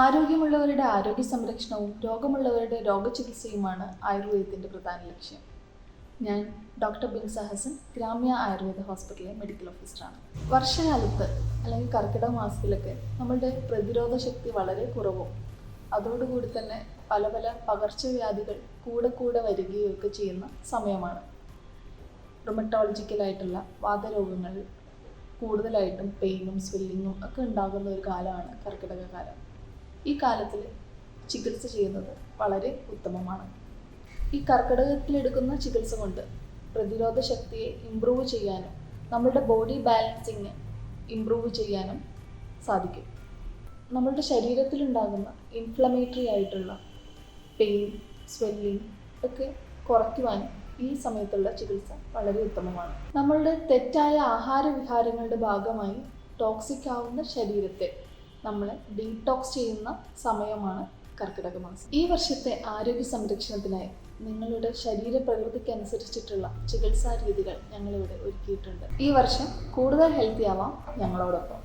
ആരോഗ്യമുള്ളവരുടെ ആരോഗ്യ സംരക്ഷണവും രോഗമുള്ളവരുടെ രോഗചികിത്സയുമാണ് ആയുർവേദത്തിന്റെ പ്രധാന ലക്ഷ്യം. ഞാൻ ഡോക്ടർ ബിൻസ ഹസൻ ഗ്രാമ്യ ആയുർവേദ ഹോസ്പിറ്റലിലെ മെഡിക്കൽ ഓഫീസറാണ്. വർഷകാലത്ത് അല്ലെങ്കിൽ കർക്കിടക മാസത്തിലൊക്കെ നമ്മളുടെ പ്രതിരോധ ശക്തി വളരെ കുറവും. അതോടുകൂടി തന്നെ പല പല പകർച്ചവ്യാധികൾ കൂടെ കൂടെ വരികയൊക്കെ ചെയ്യുന്ന സമയമാണ്. റൊമറ്റോളജിക്കലായിട്ടുള്ള വാതരോഗങ്ങൾ കൂടുതലായിട്ടും പെയിനും സ്വെല്ലിങ്ങും ഒക്കെ ഉണ്ടാകുന്ന ഒരു കാലമാണ് കർക്കിടക കാലം. ഈ കാലത്തിൽ ചികിത്സ ചെയ്യുന്നത് വളരെ ഉത്തമമാണ്. ഈ കർക്കിടകത്തിലെടുക്കുന്ന ചികിത്സ കൊണ്ട് പ്രതിരോധ ശക്തിയെ ഇമ്പ്രൂവ് ചെയ്യാനും നമ്മളുടെ ബോഡി ബാലൻസിങ് ഇമ്പ്രൂവ് ചെയ്യാനും സാധിക്കും. നമ്മളുടെ ശരീരത്തിലുണ്ടാകുന്ന ഇൻഫ്ലമേറ്ററി ആയിട്ടുള്ള പെയിൻ സ്വെല്ലിങ് ഒക്കെ കുറയ്ക്കുവാനും ഈ സമയത്തുള്ള ചികിത്സ വളരെ ഉത്തമമാണ്. നമ്മളുടെ തെറ്റായ ആഹാര വിഹാരങ്ങളുടെ ഭാഗമായി ടോക്സിക് ആവുന്ന ശരീരത്തെ നമ്മളെ ഡീടോക്സ് ചെയ്യുന്ന സമയമാണ് കർക്കിടക മാസം. ഈ വർഷത്തെ ആരോഗ്യ സംരക്ഷണത്തിനായി നിങ്ങളുടെ ശരീര പ്രകൃതിക്ക് അനുസരിച്ചിട്ടുള്ള ചികിത്സാ രീതികൾ ഞങ്ങളിവിടെ ഒരുക്കിയിട്ടുണ്ട്. ഈ വർഷം കൂടുതൽ ഹെൽത്തി ആവാം ഞങ്ങളോടൊപ്പം.